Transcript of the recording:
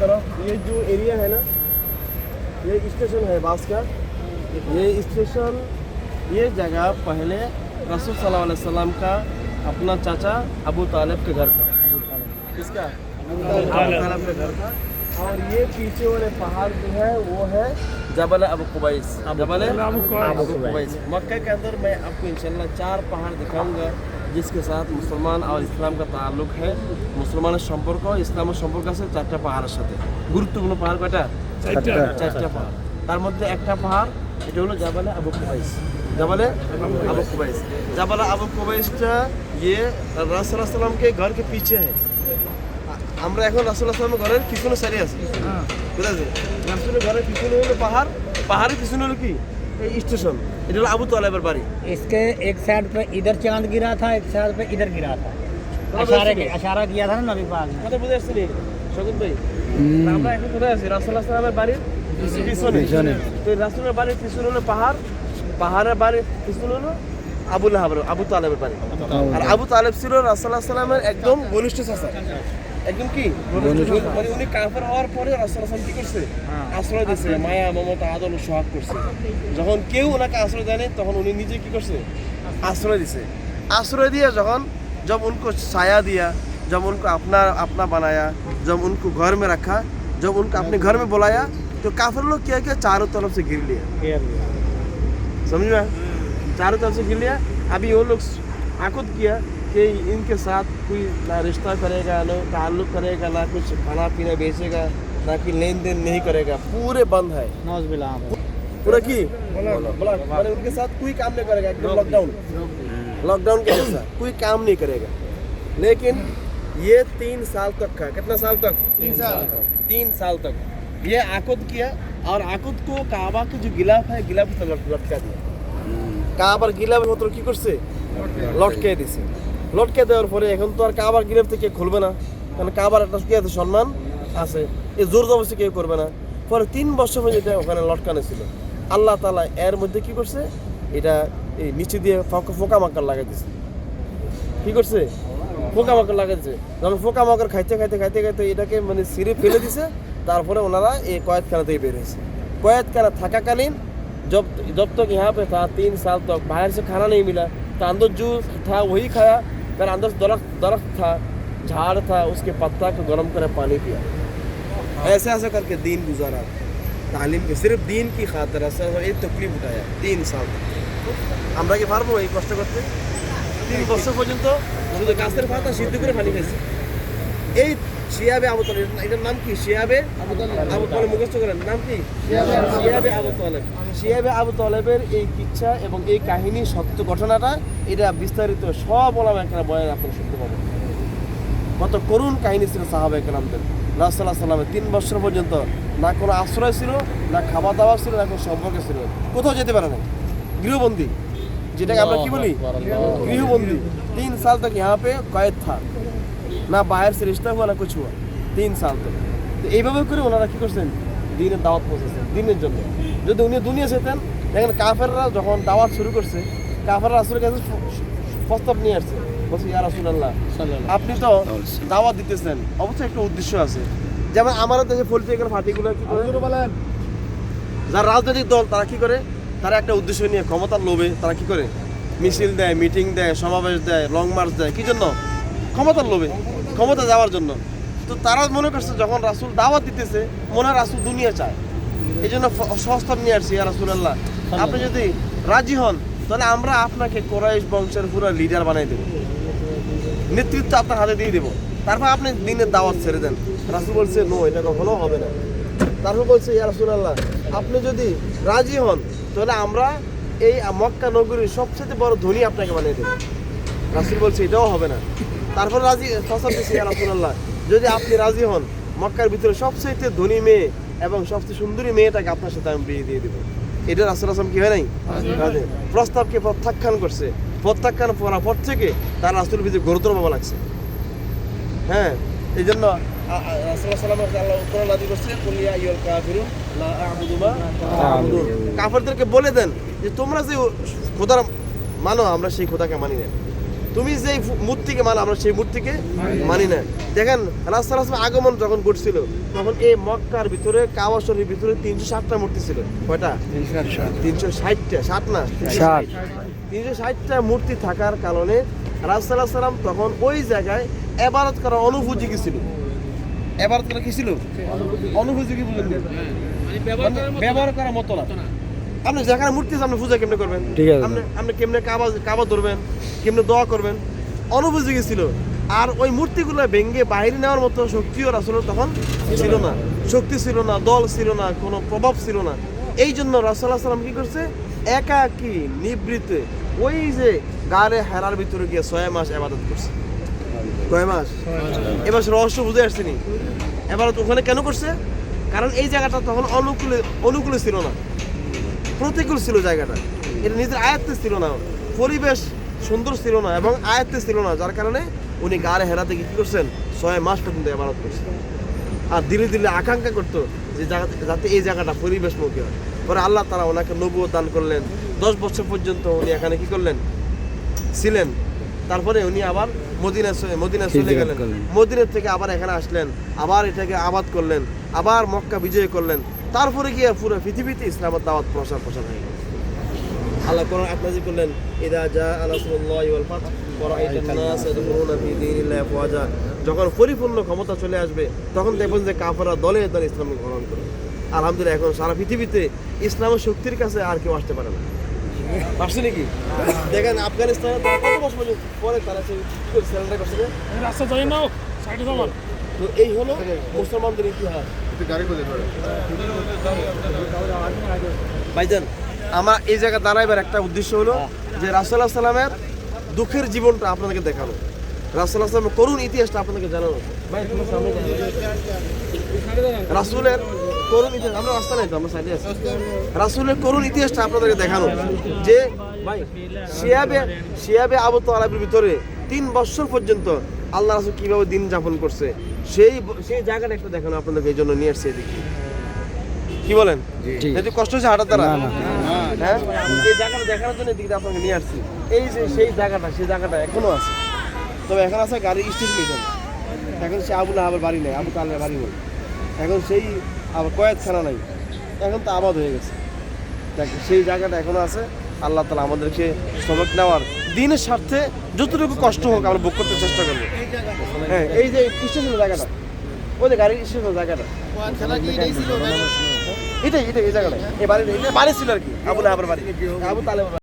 तरफ़ ये जो एरिया है ना ये स्टेशन है बास का। ये स्टेशन ये जगह पहले रसूल सल्लल्लाहु अलैहि वसल्लम का अपना चाचा अबू तालिब के घर था। किसका? अबू तालिब। के घर था। और ये पीछे वाले पहाड़ जो है वो है जबल अबू कुबैस। जबल अबू कुबैस। मक्का के अंदर मैं आपको इंशाल्लाह चार पहाड़ दिखाऊँगा। जिसके साथ मुसलमान और इस्लाम का ताल्लुक है মুসলমানের সম্পর্ক ইসলামের সম্পর্ক আছে চারটা পাহাড়ের সাথে গুরুত্বপূর্ণ পাহাড় কয়টা চারটা পাহাড় তার মধ্যে একটা পাহাড় এটা হলো জাবালে আবু কুবাইস জাবালে আবু কুবাইস জাবালে আবু কুবাইসটা ইয়ে রাসুলাম के घर के पीछे है আমরা এখন রাসুলামের ঘরের পিছনে সারি আছি বুঝা আছে রাসুলের ঘরের পিছনে হলো পাহাড় পাহাড়ের পিছনে হলো কি এই স্টেশন এটা হলো আবু তালেবের বাড়ি इसके एक साइड पे इधर चांद गिरा था एक साइड पे इधर गिरा था इशारे के इशारा किया था ना नबी पाक ने কথা বুঝে আসছেন শকুন ভাই আমরা এখন কোথায় আছি রাসুল্লাহ সালামের বাড়ির পিছনে তো রাসুলের বাড়ির পিছনে হলো পাহাড় পাহাড়ের বাড়ির পিছনে হলো আবু লাহাবের আবু তালেবের বাড়ি আর আবু তালেব ছিল রাসুল্লাহ সাল্লামের একদম ঘনিষ্ঠ চাচা একদম কি মানে উনি কাফের হওয়ার পরে রাসুল্লাহ সাল্লাম কি করছে আশ্রয় দিয়েছে মায়া মমতা আদল ও সোহাগ করছে যখন কেউ ওনাকে আশ্রয় দেয়নি তখন উনি নিজে কি করছে आश्रय दिसे आश्रय दिया जब जब उनको साया दिया जब उनको अपना अपना बनाया जब उनको घर में रखा जब उनको अपने घर में बुलाया तो काफिर लोग क्या किया चारों तरफ से घिर लिया समझ में आया? चारों तरफ से घिर लिया अभी वो लोग आकुत किया कि इनके साथ कोई ना रिश्ता करेगा ना ताल्लुक करेगा ना कुछ खाना पीना बेचेगा ना कि लेन देन नहीं करेगा। पूरे बंद है। पूरा की? उनके साथ कोई काम नहीं करेगा लॉकडाउन लॉकडाउन के जैसा कोई काम नहीं करेगा। लेकिन ये तीन साल तक का कितना साल तक? तीन साल तक। तीन साल तक। ये आकुद किया और आकुद को काबा के जो गिलाफ है गिलाफ लटका दिया। काबर गिलाफ मतलब की कुछ से? लटके। दी से লটকে দেওয়ার পরে এখন তো আর কাবার গিলাফ থেকে খুলবে না কারণ কাবার একটা কি আছে সম্মান আছে এই জোর জবরদস্তি কেউ করবে না পরে তিন বছর পর্যন্ত এটা ওখানে লটকানো ছিল আল্লাহ তালা এর মধ্যে কি করছে এটা এই নিচে দিয়ে ফোকা ফোকা মাকার লাগাই দিছে কি করছে পোকা মাকড় লাগাই দিছে যখন পোকা মাকড় খাইতে খাইতে খাইতে খাইতে এটাকে মানে সিঁড়ে ফেলে দিছে তারপরে ওনারা এই কয়েদখানা থেকে বের হয়েছে কয়েদখানা থাকাকালীন जब जब तक यहाँ पे था तीन साल तक बाहर से खाना नहीं मिला तो अंदर जो था वही खाया फिर अंदर दरख्त दरख्त था झाड़ था उसके पत्ता को गर्म कर पानी पिया ऐसे ऐसे करके दिन गुजारा तालीम के सिर्फ दिन की खातर ऐसा एक तकलीफ उठाया तीन साल तक আমরা কি পারবো এই কষ্ট করতে তিন বছর পর্যন্ত শুধু গাছের পাতা সিদ্ধ করে পানি খাইছে এই শিয়াবে আবু এটার নাম কি? শিয়াবে আবু তালেব মুখস্থ করেন। নাম কি? শিয়াবে আবু শিয়াবে আবু এই কিচ্ছা এবং এই কাহিনী, সত্য ঘটনাটা, এটা বিস্তারিত সব ওলামা একটা বয়ান আপনারা শুনতে পাবেন। কত করুণ কাহিনী ছিল সাহাবে একরামদের। রাসুল্লাহ সাল্লামের তিন বছর পর্যন্ত না কোনো আশ্রয় ছিল, না খাওয়া দাওয়া ছিল, না কোনো সম্পর্ক ছিল। কোথাও যেতে পারে না গৃহবন্দী। যেটাকে আমরা কি বলি? গৃহবন্দী। তিন সাল তক ইহা পে কয়েদ থা না বাহির সে রিস্তা হুয়া না কিছু হুয়া তিন সাল তো। এইভাবে করে ওনারা কি করছেন? দিনের দাওয়াত পৌঁছেছেন দিনের জন্য। যদি উনি দুনিয়া যেতেন দেখেন কাফেররা যখন দাওয়াত শুরু করছে কাফেররা আসলে কাছে প্রস্তাব নিয়ে আসছে। বলছে ইয়া রাসূলুল্লাহ আপনি তো দাওয়াত দিতেছেন। অবশ্যই একটা উদ্দেশ্য আছে। যেমন আমাদের দেশে পলিটিক্যাল পার্টিগুলো কি করে? বলেন। যারা রাজনৈতিক দল তারা কি করে? তারা একটা উদ্দেশ্য নিয়ে ক্ষমতার লোভে তারা কি করে? মিছিল দেয় মিটিং দেয় সমাবেশ দেয় লং মার্চ দেয়। কি জন্য? ক্ষমতার লোভে। ক্ষমতা যাওয়ার জন্য। তো তারা মনে করছে যখন রাসুল দাওয়াত দিতেছে মনে হয় রাসুল দুনিয়া চায়। এই জন্য সস্তাব নিয়ে আসছি ইয়া রাসুলাল্লাহ। আপনি যদি রাজি হন তাহলে আমরা আপনাকে কোরাইশ বংশের পুরো লিডার বানাই দেবো। নেতৃত্ব আপনার হাতে দিয়ে দেবো। তারপর আপনি দিনের দাওয়াত ছেড়ে দেন। রাসুল বলছে নো এটা কখনো হবে না। তারপর বলছে ইয়া রাসূলুল্লাহ আপনি যদি রাজি হন তাহলে আমরা এই মক্কা নগরীর সবচেয়ে বড় ধনী আপনাকে বানিয়ে দেবো। রাসুল বলছে এটাও হবে না। তারপর রাজি ইয়া রাসূলুল্লাহ যদি আপনি রাজি হন মক্কার ভিতরে সবচেয়ে ধনী মেয়ে এবং সবচেয়ে সুন্দরী মেয়েটাকে আপনার সাথে আমি বিয়ে দিয়ে দেবো। এটা রাসুল আসলাম কি হয় নাই? প্রস্তাবকে প্রত্যাখ্যান করছে। প্রত্যাখ্যান করার পর থেকে তার রাসুল ভিতরে গুরুতর ভাবে লাগছে। হ্যাঁ এই জন্য কাফেরদেরকে বলে দেন যে তোমরা যে খোদার মানো আমরা সেই খোদাকে মানি না তুমি যে মূর্তিকে মানো আমরা সেই মূর্তিকে মানি না। দেখেন রাস্তা রাস্তা আগমন যখন ঘটছিল তখন এই মক্কার ভিতরে কাবা শরীর ভিতরে তিনশো ষাটটা মূর্তি ছিল। কয়টা? তিনশো ষাটটা। ষাট না? তিনশো ষাটটা মূর্তি থাকার কারণে সাল্লাম তখন ওই জায়গায় এবারত করা অনুপযোগী ছিল। এবারত করা কি ছিল? অনুপযোগী বলেন মানে ব্যবহার করার মতো না। আপনি যেখানে মূর্তি আপনি পূজা কেমনে করবেন? ঠিক আছে। আপনি আপনি কেমনে কাবা কাবা ধরবেন? কেমনে দোয়া করবেন? অনুপযোগী ছিল। আর ওই মূর্তিগুলো ভেঙে বাইরে নেওয়ার মতো শক্তিও রাসুলের তখন ছিল না। শক্তি ছিল না, দল ছিল না, কোনো প্রভাব ছিল না। এই জন্য রাসুল্লাহ সাল্লাম কি করছে? একাকী, নিবৃত্তে। ওই যে গাড়ে হেরার ভিতরে গিয়ে ছয় মাস আবাদত করছে। কয় মাস? এবার রহস্য বুঝে আসছেনি এবার ওখানে কেন করছে? কারণ এই জায়গাটা তখন অনুকূলে অনুকূলে ছিল না। প্রতিকূল ছিল জায়গাটা। এটা নিজের আয়ত্তে ছিল না। পরিবেশ সুন্দর ছিল না এবং আয়ত্তে ছিল না যার কারণে উনি গাড়ে হেরাতে কি করছেন? ছয় মাস পর্যন্ত এবারত করছেন। আর ধীরে ধীরে আকাঙ্ক্ষা করতো যে যাতে এই জায়গাটা পরিবেশমুখী হয়। পরে আল্লাহ তারা ওনাকে নবুয় দান করলেন। দশ বছর পর্যন্ত উনি এখানে কি করলেন? ছিলেন। তারপরে উনি আবার মদিনা মদিনা চলে গেলেন। মদিনা থেকে আবার এখানে আসলেন। আবার এটাকে আবাদ করলেন। আবার মক্কা বিজয় করলেন। তারপরে গিয়ে পুরো পৃথিবীতে ইসলামের দাওয়াত প্রসার প্রসার হয়ে গেল। আল্লাহ কোরআন আপনাজি করলেন ইদা জা আলাসুল্লাহ ওয়াল ফাত ওয়ারাইতান নাস ইয়াদখুলুনা ফি দীনিল্লাহি আফওয়াজা। যখন পরিপূর্ণ ক্ষমতা চলে আসবে তখন দেখবেন যে কাফেররা দলে দলে ইসলাম গ্রহণ করবে। আলহামদুলিল্লাহ এখন সারা পৃথিবীতে ইসলামের শক্তির কাছে আর কেউ আসতে পারে না। পারছে নাকি? দেখেন আফগানিস্তানে তারা কত বছর পর্যন্ত পরে তারা সেই করে surrender করছে রাস্তা যাই নাও সাইডে তো এই হলো মুসলমানদের ইতিহাস। ভাইজান আমার এই জায়গায় দাঁড়াইবার একটা উদ্দেশ্য হলো যে রাসুল্লাহ সাল্লামের দুঃখের জীবনটা আপনাদেরকে দেখানো রাসুল্লাহ সাল্লামের করুণ ইতিহাসটা আপনাদেরকে জানানো ভাই তোমার সামনে জানানো। রাসূলের করুণ ইতিহাস আমরা রাস্তা নাই তো আমরা সাইডে আছি। রাসূলের করুণ ইতিহাসটা আপনাদেরকে দেখানো যে ভাই। শিয়াবে শিয়াবে আবু তালাবের ভিতরে তিন বছর পর্যন্ত আল্লাহ রাসূল কীভাবে দিন যাপন করছে সেই সেই জায়গাটা একটু দেখানো আপনাদেরকে এই জন্য নিয়ে আসছে এদিকে। কি বলেন। যদি কষ্ট হচ্ছে হাঁটার দ্বারা। হ্যাঁ? এই জায়গাটা দেখানোর জন্য এদিকে আপনাকে নিয়ে আসছি। এই যে সেই জায়গাটা সেই জায়গাটা এখনও আছে। তবে এখন আছে গাড়ি স্টেশন এখন সে আবুল আবার বাড়ি নেই আবু তালের বাড়ি নেই। এখন সেই আবার কয়েকখানা নাই। এখন তো আবাদ হয়ে গেছে। দেখ সেই জায়গাটা এখনও আছে। আল্লাহ তালা আমাদেরকে সবক নেওয়ার দিনের স্বার্থে যতটুকু কষ্ট হোক আমরা বুক করতে চেষ্টা করব। হ্যাঁ এই যে স্টেশনের জায়গাটা ওই যে গাড়ির স্টেশনের জায়গাটা। এটাই এটাই, এই জায়গাটা এ বাড়ি বাড়ি ছিল আর কি। আবুল আবার বাড়ি। আবু তালেব